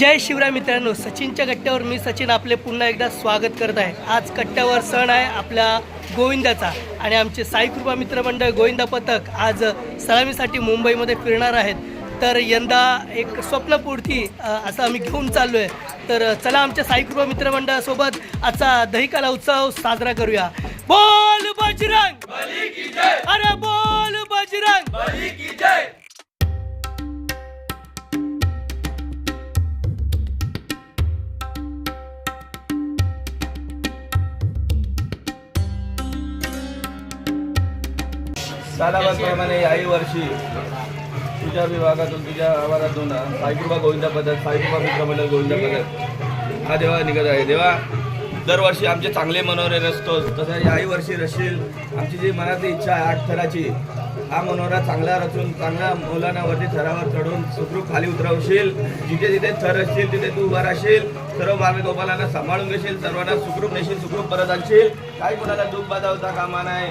जय शिवराय मित्रांनो सचिनच्या कट्ट्यावर मी सचिन आपले पुन्हा एकदा स्वागत करत आहे. आज कट्ट्यावर सण आहे आपल्या गोविंदाचा आणि आमचे साईकृपा मित्रमंडळ गोविंदा पथक आज सलामीसाठी मुंबईमध्ये फिरणार आहेत. तर यंदा एक स्वप्नपूर्ती असं आम्ही घेऊन चाललो आहे तर चला आमच्या साईकृपा मित्रमंडळासोबत आजचा दहीकाला उत्सव साजरा करूया. बोल बजरंग! अरे बोल बजरंग! सालाबादप्रमाणे याही वर्षी तुझ्या विभागातून तुझ्या आवारातून साईकृपा गोविंदा पदक साईकृपा मित्रमंडळ गोविंदा पदक हा देवा निघत आहे. देवा दरवर्षी आमचे चांगले मनोरे रचतोच तसं याही वर्षी रचशील आमची जी मनातली इच्छा आहे आठ थराची हा मनोरा चांगला रचून चांगल्या मुलांवरती थरावर चढून सुखरूप खाली उतरवशील. जिथे जिथे थर असतील तिथे तू उभा राहशील. सर्व बालगोपालांना सांभाळून घेशील सर्वांना सुखरूप नेशील सुखरूप परत आणशील. काही कोणाला दुःख बाधा होता कामा नाही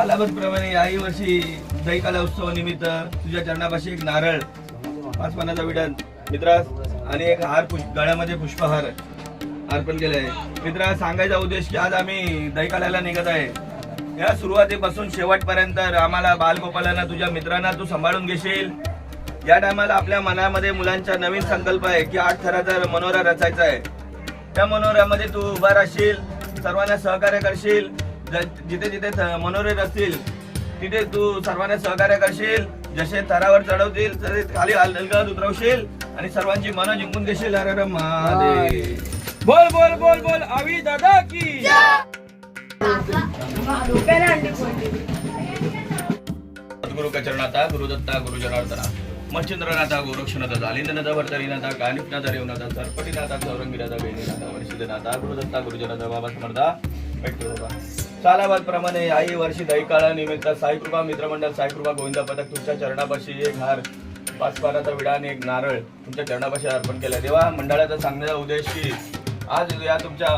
सालाबतप्रमाणे याही वर्षी दहीकाला उत्सवानिमित्त तुझ्या चरणापाशी एक नारळ पाच पानाचा विडन मित्रास आणि एक हार पुष गळ्यामध्ये पुष्पहार अर्पण केलाय. मित्रा सांगायचा उद्देश की आज आम्ही दहीकाल्याला निघत आहे. या सुरुवातीपासून शेवटपर्यंत आम्हाला बालगोपालांना तुझ्या मित्रांना तू सांभाळून घेशील. या टायमाला आपल्या मनामध्ये मुलांचा नवीन संकल्प आहे की आठ थराचा मनोरा रचायचा आहे. त्या मनोऱ्यामध्ये तू उभा राहशील सर्वांना सहकार्य करशील जिथे जिथे थ- मनोरे रचतील तिथे तू सर्वांना सहकार्य करशील. जसे थरावर चढवतील तसे खाली अलगद उतरवशील आणि सर्वांची मनं जिंकून घेशील. अरे रे महादेव. बोल बोल बोल बोल. आवी दादा की? सद्गुरु कचरणाता गुरुदत्ता गुरुजनार्दना मच्छिंद्रनाथा गोरक्षनाथा जालिंदनाथा भरतरीनाथा कानिपनाथा रेवनाथा सरपटीनाथा चौरंगीनाथा वेणीनाथा वर्षिदनाथा गुरुदत्ता गुरुजनाथा बाबा समर्था भेटतो बाबा. प्रमाणे आई वर्षी दहीकाळा निमित्त साईकृपा मित्रमंडळ साईकृपा गोविंदा पथक तुमच्या चरणापाशी एक हार पाच पानाचा विडा आणि एक नारळ तुमच्या चरणापाशी अर्पण केला. तेव्हा मंडळाचा सांगण्याचा उद्देश की आज या तुमच्या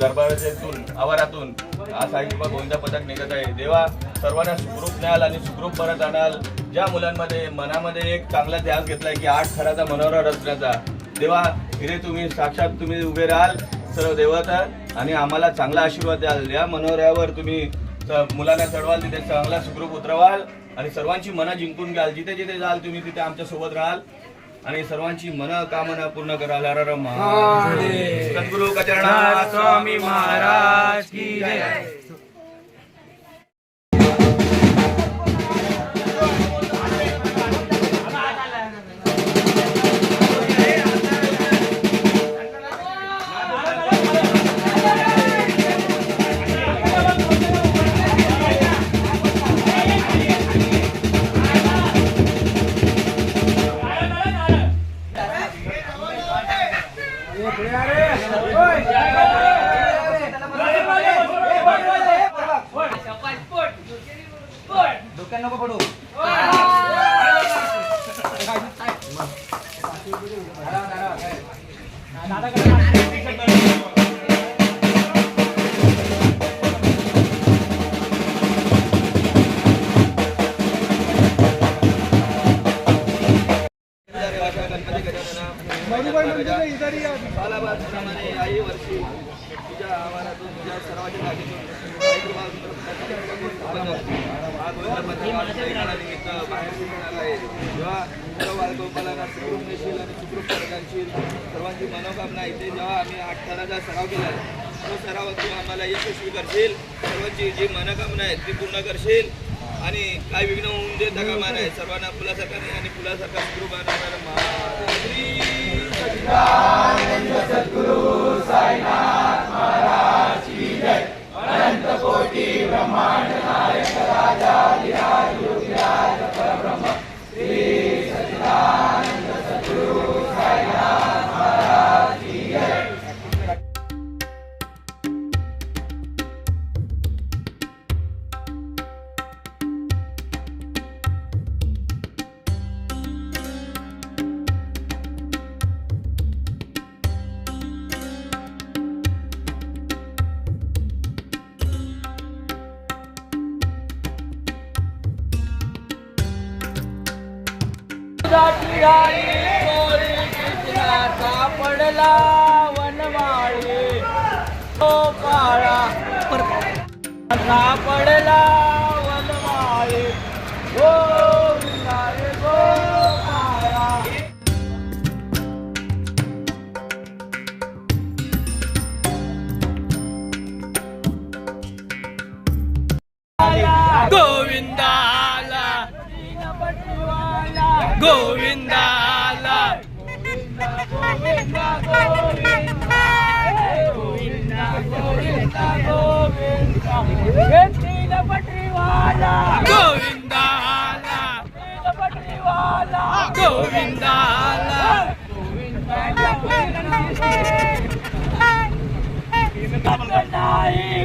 दरबारातून आवारातून आज साईकृपा गोविंदा पथक निघत आहे. देवा सर्वांना सुखरूप न्याल आणि सुखरूप परत आणाल. ज्या मुलांमध्ये मनामध्ये एक चांगला ध्यास घेतलाय की आठ थराचा मनोहर रचण्याचा. देवा इथे तुम्ही साक्षात तुम्ही उभे राहाल. सर्व देवता आणि आम्हाला चांगला आशीर्वाद द्याल. या मनोऱ्यावर तुम्ही मुलांना चढवाल तिथे चांगला सुखरूप उतरवाल आणि सर्वांची मनं जिंकून घ्याल. जिथे जिथे जाल तुम्ही तिथे आमच्यासोबत राहाल आणि सर्वांची मन कामना पूर्ण कराल. सद्गुरु कचरणा स्वामी महाराज की जय. 来，拿那个。आम्ही सराव केला तो सराव तू आम्हाला यशस्वी करशील सर्वांची जी मनोकामना आहे ती पूर्ण करशील आणि काय विघ्न होऊन देता मान आहे सर्वांना फुलासारखा नाही आणि फुलासारखा सुखरूप आणणार परत गोविंदा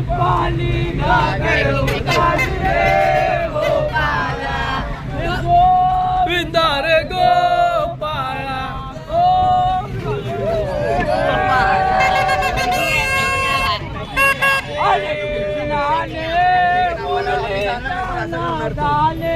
पाली ना गोविंदा रे गो डाले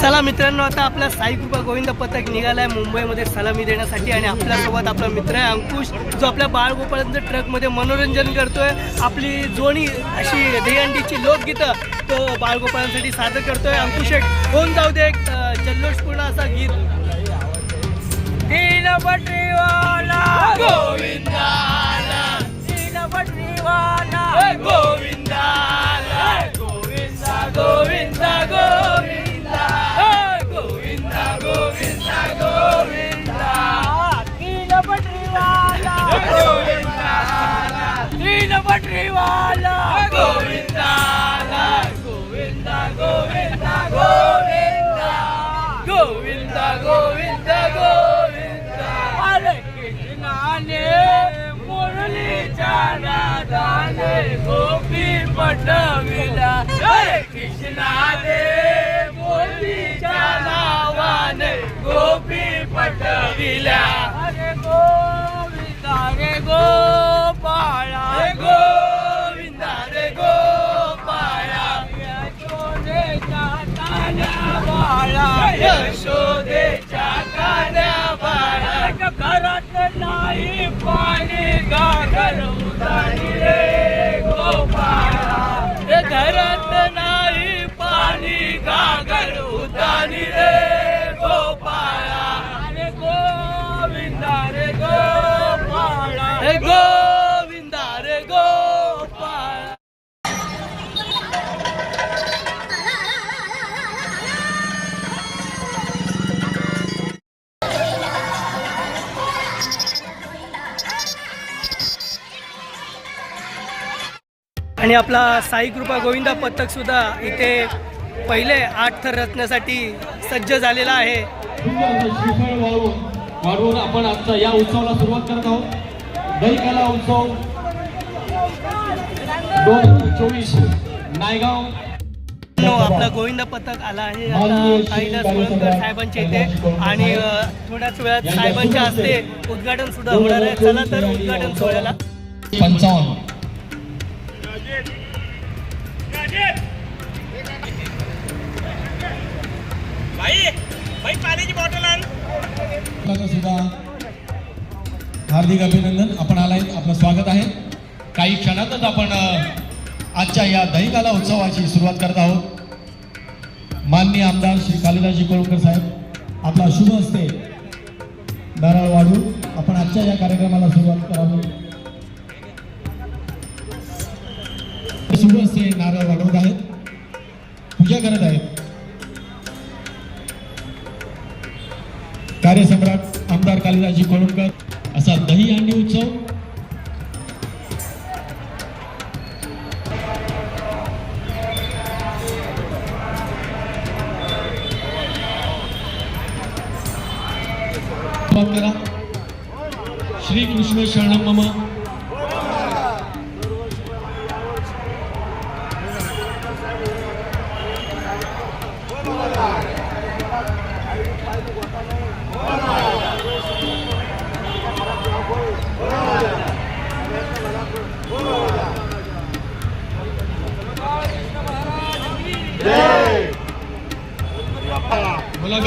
चला मित्रांनो आता आपला साई कृपा गोविंद पथक निघालाय मुंबईमध्ये सलामी देण्यासाठी आणि आपल्यासोबत आपला मित्र आहे अंकुश जो आपल्या बाळगोपाळांचं ट्रकमध्ये मनोरंजन करतोय. आपली जोणी अशी दहीहंडीची लोकगीतं तो बाळगोपाळांसाठी सादर करतोय. अंकुश एक होऊन जाऊ दे एक जल्लोषपूर्ण असा गीत. तीन पटरीवाला गोविंदाला गोविंदा गोविंदा गोविंदा गोविंदा गोविंदा गोविंदा हरे कृष्णाने मुरलीच्या नादाने गोपी पटविला हरे कृष्णाने आपला साई कृपा गोविंदा पथक सुद्धा इथे पहिले आठ थर रचण्यासाठी सज्ज झालेला आहे. वाढवून आपण आजचा या उत्सवाला सुरुवात करत आहोत. दहीकाला उत्सव दोन हजार चोवीस नायगाव. नो आपला गोविंदा पथक आला आहे आता कालिदास कोळंबकर साहेबांच्या इथे. आणि थोड्याच वेळात साहेबांच्या हस्ते उद्घाटन सुद्धा होणार आहे. चला तर उद्घाटन सोहळ्याला. पंचावन्न. आपल्याला सुद्धा हार्दिक अभिनंदन. आपण आलाय आपलं स्वागत आहे. काही क्षणातच आपण आजच्या या दहीकाला उत्सवाची सुरुवात करत आहोत. माननीय आमदार श्री कालिदासजी कोळकर साहेब आपला शुभ असते नारळ वाढू आपण आजच्या या कार्यक्रमाला सुरुवात करावी शुभ असते नारळ वाढवत आहेत. पूजा करत आहेत. कार्यसम्राट आमदार कालिदासजी कोळंबकर असा दही हंडी उत्सव. श्री कृष्ण शरणम मम.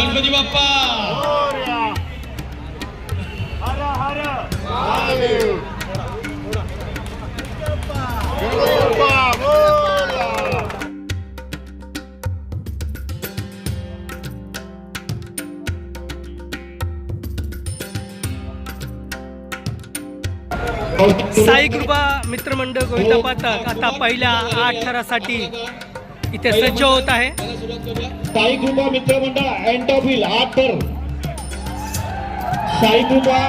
बाप्पा साई कृपा मित्रमंडळ गोविंदा पाठक आता पहिल्या आठ थरासाठी इथे सज्ज होत आहे. साई कृपा मित्रमंडळ हिल हात तर साई कृपा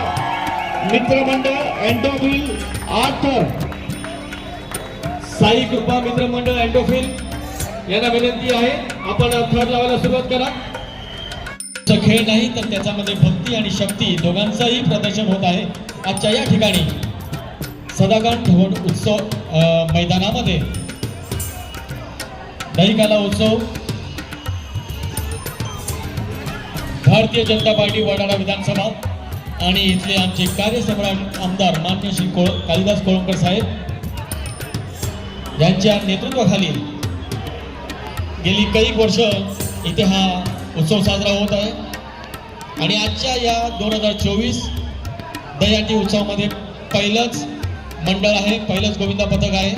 मित्रमंडळ हिल हात तर साई कृपा मित्रमंडळ अँटोफिल यांना विनंती आहे आपण थर लावायला सुरुवात करा. खेळ नाही तर त्याच्यामध्ये भक्ती आणि शक्ती दोघांचाही प्रदर्शन होत आहे. आजच्या या ठिकाणी सदाकांत उत्सव मैदानामध्ये. दहिकाला उत्सव भारतीय जनता पार्टी वडाळा विधानसभा आणि इथले आमचे कार्यसम्राट आमदार मान्य श्री कोळ कालिदास कोळंबकर साहेब यांच्या नेतृत्वाखाली गेली काही वर्ष इथे हा उत्सव साजरा होत आहे. आणि आजच्या या दोन हजार चोवीस दयाटी उत्सवामध्ये पहिलंच मंडळ आहे पहिलंच गोविंदा पथक आहे.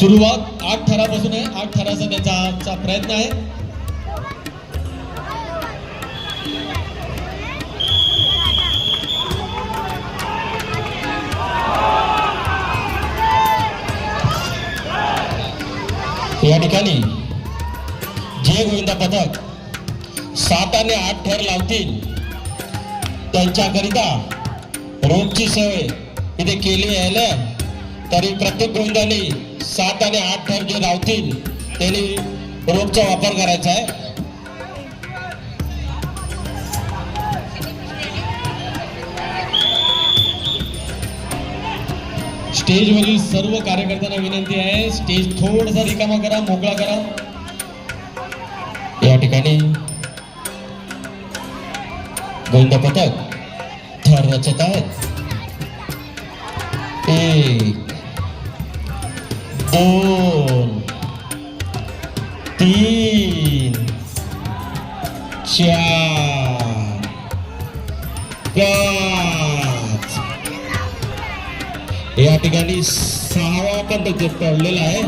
सुरुवात आठ थरापासून आहे. आठ थराचा त्याचा आजचा प्रयत्न आहे. या ठिकाणी जे गोविंदा पथक सात आणि आठ ठर लावतील त्यांच्याकरिता रोजची सवय इथे केली आहे. तरी प्रत्येक गोविंदाने सात आणि आठ थर जे लावतील त्यांनी रोपचा वापर करायचा आहे. स्टेजवरील सर्व कार्यकर्त्यांना विनंती आहे स्टेज थोडासा रिकामा करा मोकळा करा. या ठिकाणी गोंद पथक थर रचत आहेत. एक दोन तीन चार पाच या ठिकाणी सहावा पण पडलेला आहे.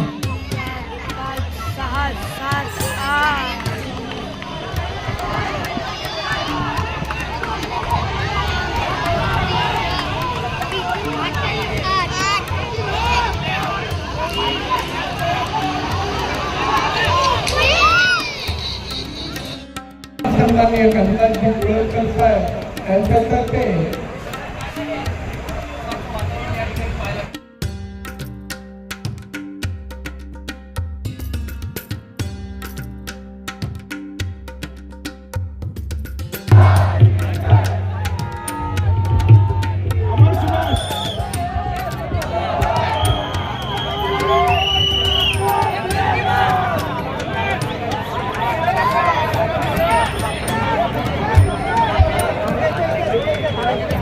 सन्माननीय गंगाजी कुळकर साहेब यांच्यातर्फे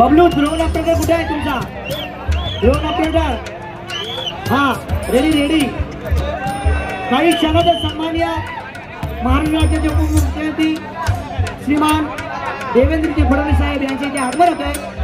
बबलू ड्रोन ऑपरेटर कुठे आहे तुमचा? ड्रोन ऑपरेटर हा रेडी रेडी काही क्षणातच सन्मान्य महाराष्ट्र राज्याचे उपमुख्यमंत्री श्रीमान देवेंद्रजी फडणवीस साहेब यांचे जे आगमन होत आहे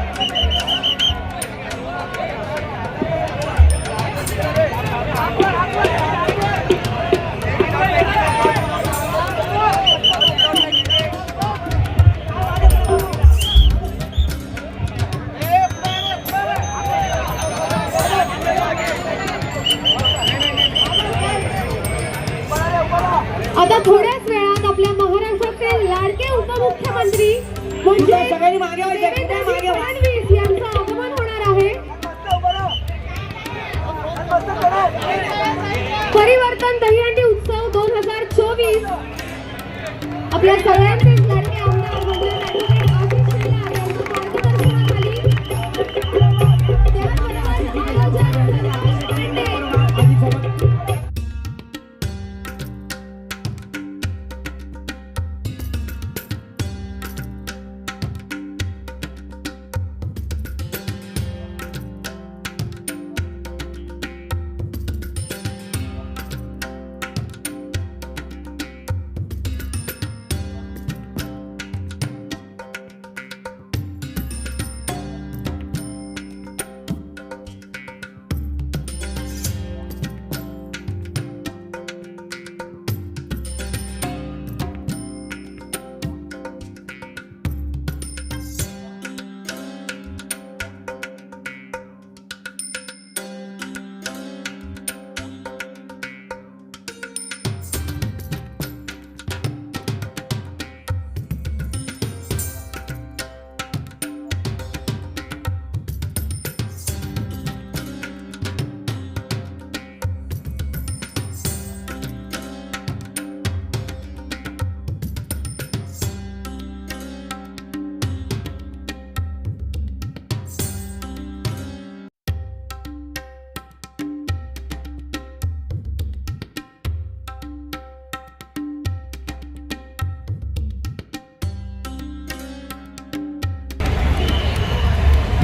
आता थोड्याच वेळात आपल्या महाराष्ट्राचे लाडके उपमुख्यमंत्री म्हणजे. फडणवीस यांचं आगमन होणार आहे परिवर्तन दहीहंडी उत्सव दोन हजार चोवीस आपल्या सगळ्यांचे लाडके आमदार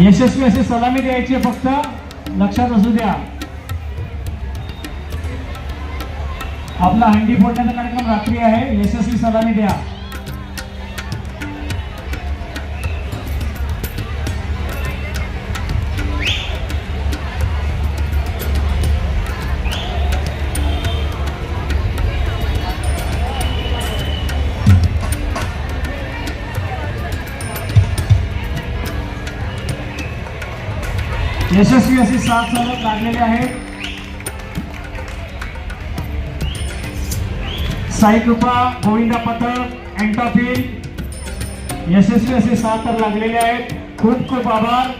यशस्वी असे सलामी द्यायची फक्त. लक्षात असू द्या. आपला हंडी फोडण्याचा कार्यक्रम रात्री आहे. यशस्वी सलामी द्या. यशस्वी अशी सात सलग लागलेले आहेत. साई कृपा, गोविंदा पथक एंटाफी यशस्वी असे सात तर लागलेले आहेत. खूप खूप आभार.